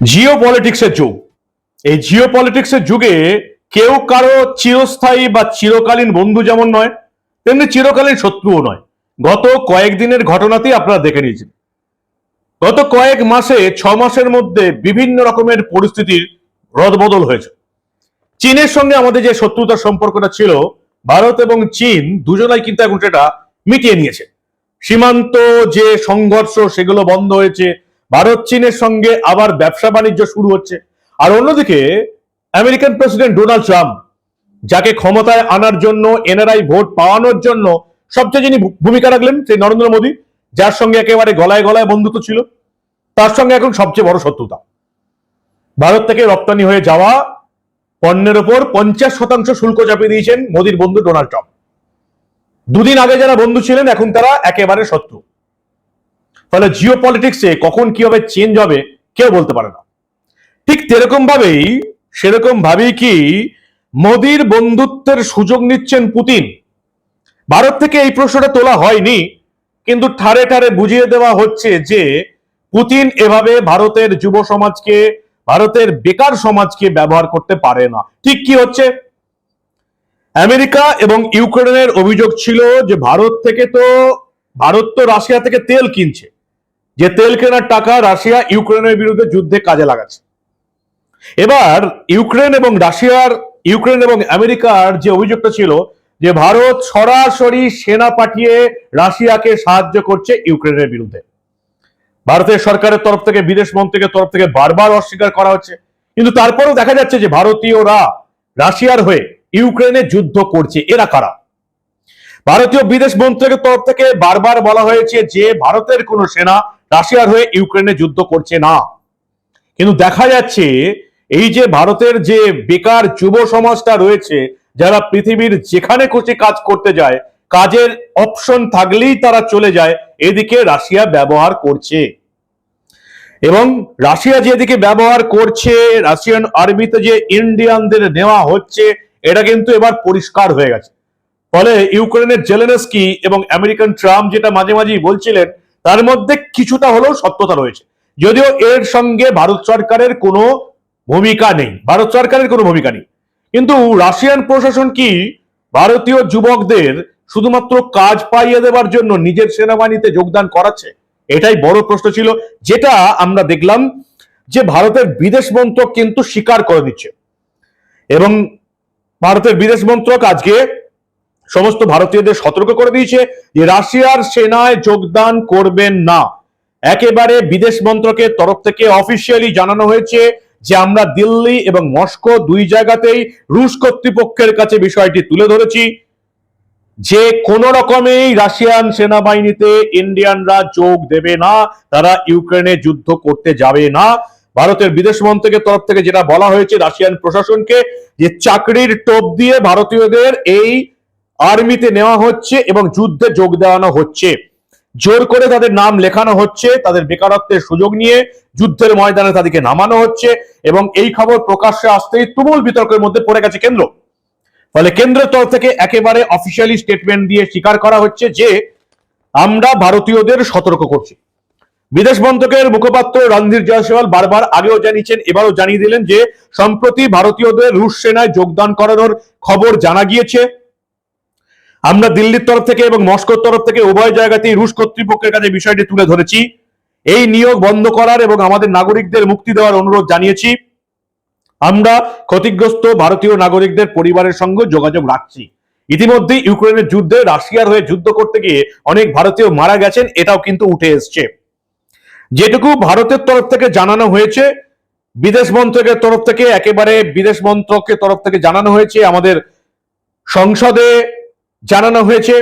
জিও পলিটিক্সের যুগ। এই জিও পলিটিক্সের যুগে কেউ কারও চিরস্থায়ী বা চিরকালীন বন্ধু যেমন নয়, তেমনি চিরকালীন শত্রুও নয়। গত কয়েকদিনের ঘটনাতেই আপনারা দেখে নিয়েছেন। গত কয়েক মাসে, ছ মাসের মধ্যে বিভিন্ন রকমের পরিস্থিতির রদবদল হয়েছে। চীনের সঙ্গে আমাদের যে শত্রুতার সম্পর্কটা ছিল, ভারত এবং চীন দুজনাই কিন্তু এখন সেটা মিটিয়ে নিয়েছে। সীমান্ত যে সংঘর্ষ, সেগুলো বন্ধ হয়েছে ভারত চীনের সঙ্গে আবার ব্যবসা বাণিজ্য শুরু হচ্ছে। আর অন্যদিকে আমেরিকান প্রেসিডেন্ট ডোনাল্ড ট্রাম্প, যাকে ক্ষমতায় আনার জন্য এনআরআই ভোট পাওয়ানোর জন্য সবচেয়ে যিনি ভূমিকা রাখলেন সেই নরেন্দ্র মোদী, যার সঙ্গে একেবারে গলায় গলায় বন্ধুত্ব ছিল। তার সঙ্গে এখন সবচেয়ে বড় শত্রুতা। ভারত থেকে রপ্তানি হয়ে যাওয়া পণ্যের ওপর পঞ্চাশ শতাংশ শুল্ক চাপিয়ে দিয়েছেন মোদীর বন্ধু ডোনাল্ড ট্রাম্প। দুদিন আগে যারা বন্ধু ছিলেন, এখন তারা একেবারে শত্রু। ফলে জিও পলিটিক্সে কখন কীভাবে চেঞ্জ হবে, কেউ বলতে পারে না। ঠিক তেরকম ভাবেই, সেরকম ভাবেই কি মোদির বন্ধুত্বের সুযোগ নিচ্ছেন পুতিন। ভারত থেকে এই প্রশ্নটা তোলা হয়নি, কিন্তু ঠারে ঠারে বুঝিয়ে দেওয়া হচ্ছে যে পুতিন এভাবে ভারতের যুব সমাজকে, ভারতের বেকার সমাজকে ব্যবহার করতে পারে না। ঠিক কি হচ্ছে? আমেরিকা এবং ইউক্রেনের অভিযোগ ছিল যে ভারত থেকে তো, ভারত তো রাশিয়া থেকে তেল কিনছে। যে তেল কেনার টাকা রাশিয়া ইউক্রেনের বিরুদ্ধে যুদ্ধে কাজে লাগাচ্ছে। এবার ইউক্রেন এবং রাশিয়ার, ইউক্রেন এবং আমেরিকার যে অভিযোগটা ছিল যে ভারত সরাসরি সেনা পাঠিয়ে রাশিয়াকে সাহায্য করছে ইউক্রেনের বিরুদ্ধে। ভারতের সরকারের তরফ থেকে, বিদেশ মন্ত্রীর তরফ থেকে বারবার অস্বীকার করা হচ্ছে। কিন্তু তারপরেও দেখা যাচ্ছে যে ভারতীয়রা রাশিয়ার হয়ে ইউক্রেনে যুদ্ধ করছে। এরা কারা? ভারতীয় বিদেশ মন্ত্রকের তরফ থেকে বারবার বলা হয়েছে যে ভারতের কোনো সেনা রাশিয়ার হয়ে ইউক্রেনে যুদ্ধ করছে না। কিন্তু দেখা যাচ্ছে, এই যে ভারতের যে বেকার যুব সমাজটা রয়েছে, যারা পৃথিবীর যেখানে খুশি কাজ করতে যায়, কাজের অপশন থাকলেই তারা চলে যায়, এদিকে রাশিয়া ব্যবহার করছে। এবং রাশিয়া যেদিকে ব্যবহার করছে, রাশিয়ান আর্মিতে যে ইন্ডিয়ানদের নেওয়া হচ্ছে, এটা কিন্তু এবার পরিষ্কার হয়ে গেছে। ফলে ইউক্রেনের জেলেনস্কি এবং আমেরিকান ট্রাম্প যেটা মাঝে মাঝেই বলছিলেন তার মধ্যে কিছুটা হলেও সত্যতা রয়েছে। যদিও এর সঙ্গে ভারত সরকারের কোনো ভূমিকা নেই। ভারত সরকারের কোনো ভূমিকা নেই। কিন্তু রাশিয়ান প্রশাসন কি ভারতীয় যুবকদের শুধুমাত্র কাজ পাইয়ে দেওয়ার জন্য নিজের সেনাবাহিনীতে যোগদান করাচ্ছে? এটাই বড় প্রশ্ন ছিল, যেটা আমরা দেখলাম যে ভারতের বিদেশ মন্ত্রক কিন্তু স্বীকার করে দিচ্ছে। এবং ভারতের বিদেশ মন্ত্রক আজকে সমস্ত ভারতীয়দের সতর্ক করে দিয়েছে যে রাশিয়ার সেনায় যোগদান করবেন না। একেবারে বিদেশ মন্ত্রকের তরফ থেকে অফিসিয়ালি জানানো হয়েছে যে আমরা দিল্লি এবং মস্কো দুই জায়গাতেই রুশ কর্তৃপক্ষের কাছে বিষয়টি তুলে ধরেছি। যে কোন রকমেই রাশিয়ান সেনাবাহিনীতে ইন্ডিয়ানরা যোগ দেবে না, তারা ইউক্রেনে যুদ্ধ করতে যাবে না। ভারতের বিদেশ মন্ত্রকের তরফ থেকে যেটা বলা হয়েছে রাশিয়ান প্রশাসনকে যে চাকরির টোপ দিয়ে ভারতীয়দের এই আর্মিতে নেওয়া হচ্ছে এবং যুদ্ধে যোগ দেওয়ানো হচ্ছে। জোর করে তাদের নাম লেখানো হচ্ছে, তাদের বেকারত্বের সুযোগ নিয়ে যুদ্ধের ময়দানে তাদেরকে নামানো হচ্ছে এবং এই খবর প্রকাশ্যে আসতেই তুমুল বিতর্কের মধ্যে পড়ে গেছে কেন্দ্র। ফলে কেন্দ্রের তরফ থেকে একেবারে অফিসিয়ালি স্টেটমেন্ট দিয়ে স্বীকার করা হচ্ছে যে, আমরা ভারতীয়দের সতর্ক করছি। বিদেশ মন্ত্রকের মুখপাত্র রণধীর জয়সওয়াল বারবার আগেও জানিয়েছেন, এবারও জানিয়ে দিলেন যে, সম্প্রতি ভারতীয়দের রুশ সেনায় যোগদান করানোর খবর জানা গিয়েছে। আমরা দিল্লির তরফ থেকে এবং মস্কোর তরফ থেকে উভয় জায়গাতেই রুশ কর্তৃপক্ষের কাছে বিষয়টি তুলে ধরেছি। এই নিয়োগ বন্ধ করার এবং আমাদের নাগরিকদের মুক্তি দেওয়ার অনুরোধ জানিয়েছি। আমরা ক্ষতিগ্রস্ত ভারতীয় নাগরিকদের পরিবারের সঙ্গে যোগাযোগ রাখছি। ইতিমধ্যে ইউক্রেনের যুদ্ধে রাশিয়ার হয়ে যুদ্ধ করতে গিয়ে অনেক ভারতীয় মারা গেছেন, এটাও কিন্তু উঠে এসছে। যেটুকু ভারতের তরফ থেকে জানানো হয়েছে, বিদেশ মন্ত্রকের তরফ থেকে একেবারে বিদেশ মন্ত্রকের তরফ থেকে জানানো হয়েছে, আমাদের সংসদে জানানো হয়েছে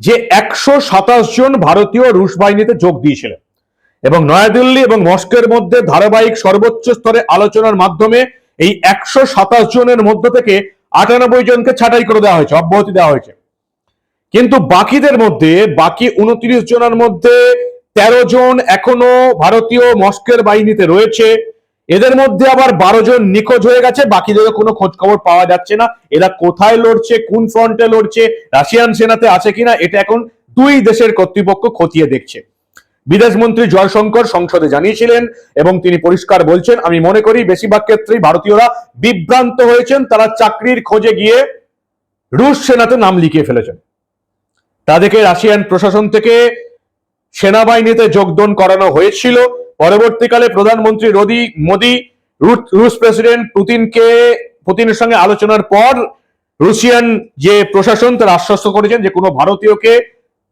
যে একশো সাতাশ জন ভারতীয় রুশ বাহিনীতে যোগ দিয়েছিলেন এবং নয়াদিল্লি এবং মস্কোর মধ্যে ধারাবাহিক সর্বোচ্চ স্তরে আলোচনার মাধ্যমে এই একশো সাতাশ জনের মধ্য থেকে আটানব্বই জনকে ছাঁটাই করে দেওয়া হয়েছে, অব্যাহতি দেওয়া হয়েছে। কিন্তু বাকিদের মধ্যে, বাকি উনত্রিশ জনের মধ্যে তেরো জন এখনও ভারতীয় মস্কের বাহিনীতে রয়েছে। এদের মধ্যে আবার বারো জন নিখোঁজ হয়ে গেছে বাকিদের কোনো খোঁজ খবর পাওয়া যাচ্ছে না। এরা কোথায় লড়ছে, কোন ফ্রন্টে লড়ছে, রাশিয়ান সেনাতে আছে কিনা, এটা এখন দুই দেশের কর্তৃপক্ষ খতিয়ে দেখছে। বিদেশমন্ত্রী জয়শঙ্কর সংসদে জানিয়েছিলেন এবং তিনি পরিষ্কার বলছেন, আমি মনে করি বেশিরভাগ ক্ষেত্রেই ভারতীয়রা বিভ্রান্ত হয়েছেন, তারা চাকরির খোঁজে গিয়ে রুশ সেনাতে নাম লিখিয়ে ফেলেছেন। তাদেরকে রাশিয়ান প্রশাসন থেকে সেনাবাহিনীতে যোগদান করানো হয়েছিল। পরবর্তীকালে প্রধানমন্ত্রী রোদি মোদি, রুশ- প্রেসিডেন্ট পুতিনকে, পুতিনের সঙ্গে আলোচনার পর রুশিয়ান যে প্রশাসন, তারা আশ্বস্ত করেছেন যে কোনো ভারতীয়কে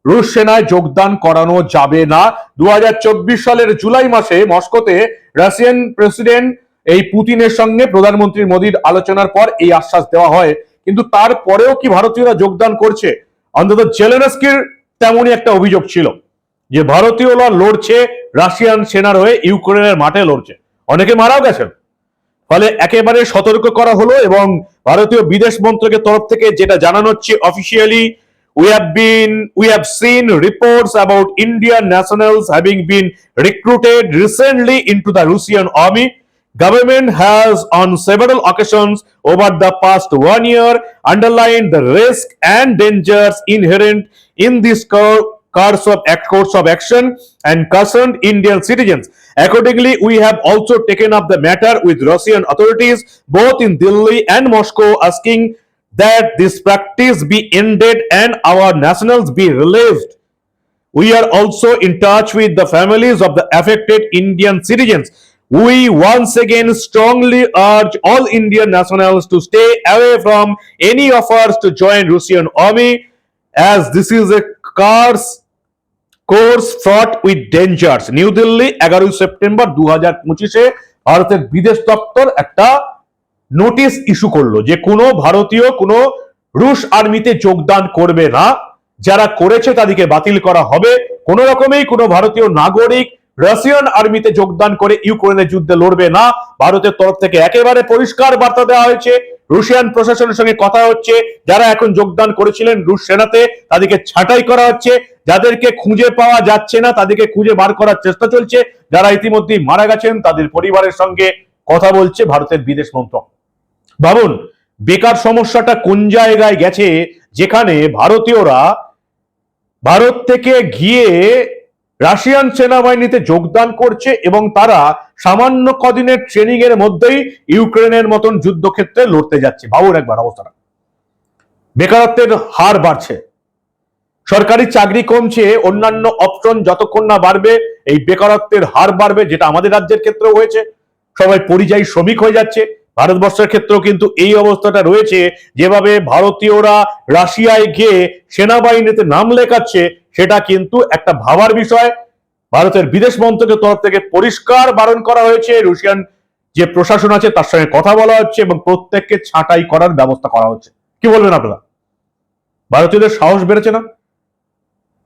রুশ সেনায় যোগদান করানো যাবে না। দু হাজার চব্বিশ সালের জুলাই মাসে মস্কোতে রাশিয়ান প্রেসিডেন্ট এই পুতিনের সঙ্গে প্রধানমন্ত্রী মোদীর আলোচনার পর এই আশ্বাস দেওয়া হয়। কিন্তু তারপরেও কি ভারতীয়রা যোগদান করছে? অন্তত জেলেনস্কির তেমনই একটা অভিযোগ ছিল। যে ভারতীয়রা লড়ছে, রাশিয়ান সেনার হয়ে ইউক্রেনের মাঠে লড়ছে। অনেকে মারাও গেছেন। ফলে একেবারে সতর্ক করা হলো এবং ভারতীয় বিদেশ মন্ত্রকের তরফ থেকে যেটা জানানো হচ্ছে officially we have been we have seen reports about Indian national having been recruited recently in to the Russian army government has on several occasions over the past one year underline the risk and dangers inherent in this course of course of action and concerned indian citizens accordingly we have also taken up the matter with russian authorities both in delhi and moscow asking that this practice be ended and our nationals be released we are also in touch with the families of the affected Indian citizens. We once again strongly urge all Indian nationals to stay away from any offers to join Russian army as this is a course course fraught with dangers. New Delhi, এগারোই September দু হাজার পঁচিশে ভারতের বিদেশ দপ্তর একটা notice issue করল যে কোনো ভারতীয়, কোনো রুশ আর্মিতে যোগদান করবে না। যারা করেছে তাদেরকে বাতিল করা হবে। কোন রকমেই কোনো ভারতীয় নাগরিক রাশিয়ান আর্মিতে যোগদান করে ইউক্রেনের যুদ্ধে লড়বে না। ভারতের তরফ থেকে একেবারে পরিষ্কার বার্তা দেওয়া হয়েছে। রুশিয়ান প্রশাসনের সঙ্গে কথা হচ্ছে, যারা এখন যোগদান করেছিলেন রুশ সেনাতে, তাদেরকে ছাঁটাই করা হচ্ছে, যাদেরকে খুঁজে পাওয়া যাচ্ছে না, তাদেরকে খুঁজে বার করার চেষ্টা চলছে, যারা ইতিমধ্যেই মারা গেছেন, তাদের পরিবারের সঙ্গে কথা বলছে ভারতের বিদেশ মন্ত্রক। ভাবুন, বেকার সমস্যাটা কোন জায়গায় গেছে, যেখানে ভারতীয়রা ভারত থেকে গিয়ে রাশিয়ান সেনাবাহিনীতে যোগদান করছে এবং তারা সামান্য কদিনের ট্রেনিং এর মধ্যেই ইউক্রেনের মতন যুদ্ধক্ষেত্রে লড়তে যাচ্ছে। ভাবুন একবার অবস্থাটা। বেকারত্বের হার বাড়ছে। সরকারি চাকরি কমছে, অন্যান্য অপশন যতক্ষণ না বাড়বে, এই বেকারত্বের হার বাড়বে, যেটা আমাদের রাজ্যের ক্ষেত্রেও হয়েছে। সবাই পরিযায়ী শ্রমিক হয়ে যাচ্ছে। ভারতবর্ষের ক্ষেত্রেও কিন্তু এই অবস্থাটা রয়েছে। যেভাবে ভারতীয়রা রাশিয়ায় গিয়ে সেনাবাহিনীতে নাম লেখাচ্ছে, সেটা কিন্তু একটা ভাবার বিষয়। ভারতের বিদেশ মন্ত্রকের তরফ থেকে পরিষ্কার বারণ করা হয়েছে। রুশিয়ান যে প্রশাসন আছে, তার সঙ্গে কথা বলা হচ্ছে এবং প্রত্যেককে ছাঁটাই করার ব্যবস্থা করা হচ্ছে। কি বলবেন আপনারা? ভারতীয়দের সাহস বেড়েছে না?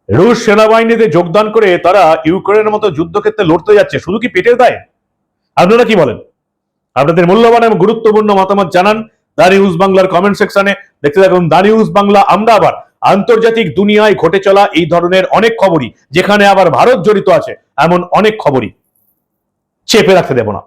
রুশ সেনাবাহিনীতে যোগদান করে তারা ইউক্রেনের মতো যুদ্ধক্ষেত্রে লড়তে যাচ্ছে। শুধু কি পেটের দায়? আপনারা কি বলেন? আপনাদের মূল্যবান এবং গুরুত্বপূর্ণ মতামত জানান। দা নিউজ বাংলার কমেন্ট সেকশনে। দেখতে থাকুন দা নিউজ বাংলা। আমরা আবার আন্তর্জাতিক দুনিয়ায় ঘটে চলা এই ধরনের অনেক খবরই যেখানে আবার ভারত জড়িত আছে, এমন অনেক খবরই চেপে রাখতে দেব না।